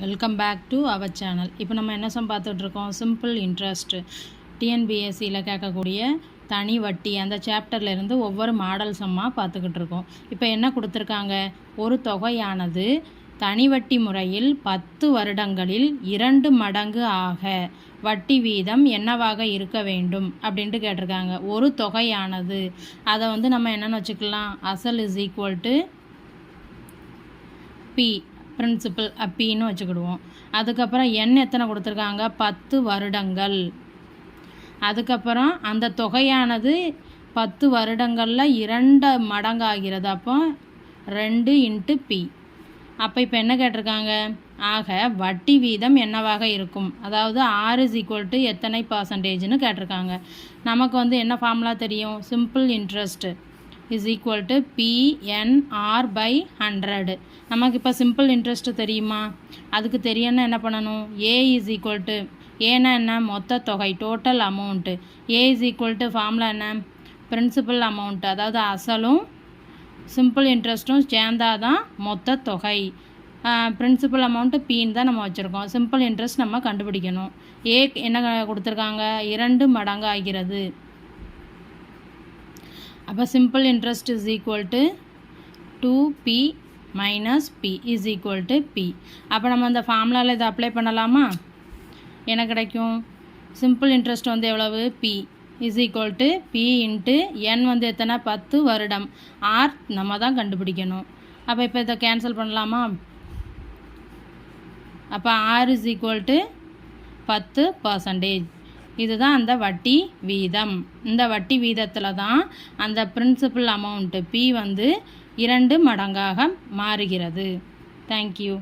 Welcome back to our channel இப்போ நம்ம என்ன சம் பார்த்துட்ருக்கோம்? சிம்பிள் இன்ட்ரெஸ்ட் டிஎன்பிஎஸ்சியில் கேட்கக்கூடிய தனி வட்டி அந்த சாப்டர்லேருந்து ஒவ்வொரு மாடல் சம்மாக பார்த்துக்கிட்டு இருக்கோம் இப்போ என்ன கொடுத்துருக்காங்க? ஒரு தொகையானது தனி வட்டி முறையில் பத்து வருடங்களில் இரண்டு மடங்கு ஆக வட்டி வீதம் என்னவாக இருக்க வேண்டும் அப்படின்ட்டு கேட்டிருக்காங்க. ஒரு தொகையானது. அதை வந்து நம்ம என்னென்னு வச்சுக்கலாம்? அசல் is equal to P principal அப்பின்னு வச்சுக்கிடுவோம். அதுக்கப்புறம் எண் எத்தனை கொடுத்துருக்காங்க? பத்து வருடங்கள். அதுக்கப்புறம் அந்த தொகையானது பத்து வருடங்களில் இரண்டு மடங்காகிறது. அப்போ ரெண்டு இன்ட்டு பி அப்போ இப்போ என்ன கேட்டிருக்காங்க? ஆக வட்டி வீதம் என்னவாக இருக்கும்? அதாவது ஆர் இஸ் ஈக்குவல் டு எத்தனை பர்சன்டேஜ்னு கேட்டிருக்காங்க. நமக்கு வந்து என்ன ஃபார்முலா தெரியும்? Simple interest is equal to PNR by hundred நமக்கு இப்போ சிம்பிள் இன்ட்ரெஸ்ட்டு தெரியுமா? அதுக்கு தெரியணும்னா என்ன பண்ணணும்? ஏ இஸ் ஈக்குவல் டு ஏன்னா என்ன? மொத்த தொகை total amount A is equal to formula என்ன? பிரின்சிபல் அமௌண்ட் அதாவது அசலும் சிம்பிள் இன்ட்ரெஸ்ட்டும் சேர்ந்தாதான் மொத்த தொகை. பிரின்சிபல் அமௌண்ட்டு பின்னு தான் நம்ம வச்சுருக்கோம். சிம்பிள் இன்ட்ரெஸ்ட் நம்ம கண்டுபிடிக்கணும். ஏ என்ன கொடுத்துருக்காங்க? இரண்டு மடங்கு ஆகிறது அப்போ simple interest is equal to two P minus P is equal to P அப்போ நம்ம அந்த ஃபார்முலாவில் இதை அப்ளை பண்ணலாமா? என்ன கிடைக்கும்? சிம்பிள் இன்ட்ரெஸ்ட் வந்து எவ்வளவு? P is equal to P into N வந்து எத்தனை? பத்து வருடம். ஆர் நம்ம தான் கண்டுபிடிக்கணும். அப்போ இப்போ இதை கேன்சல் பண்ணலாமா? அப்போ ஆர் இஸ் ஈக்குவல் டு பத்து பர்சன்டேஜ் இதுதான் அந்த வட்டி வீதம். இந்த வட்டி வீதத்தில் தான் அந்த பிரின்சிபல் அமௌண்ட்டு பி வந்து இரண்டு மடங்காக மாறுகிறது. தேங்க்யூ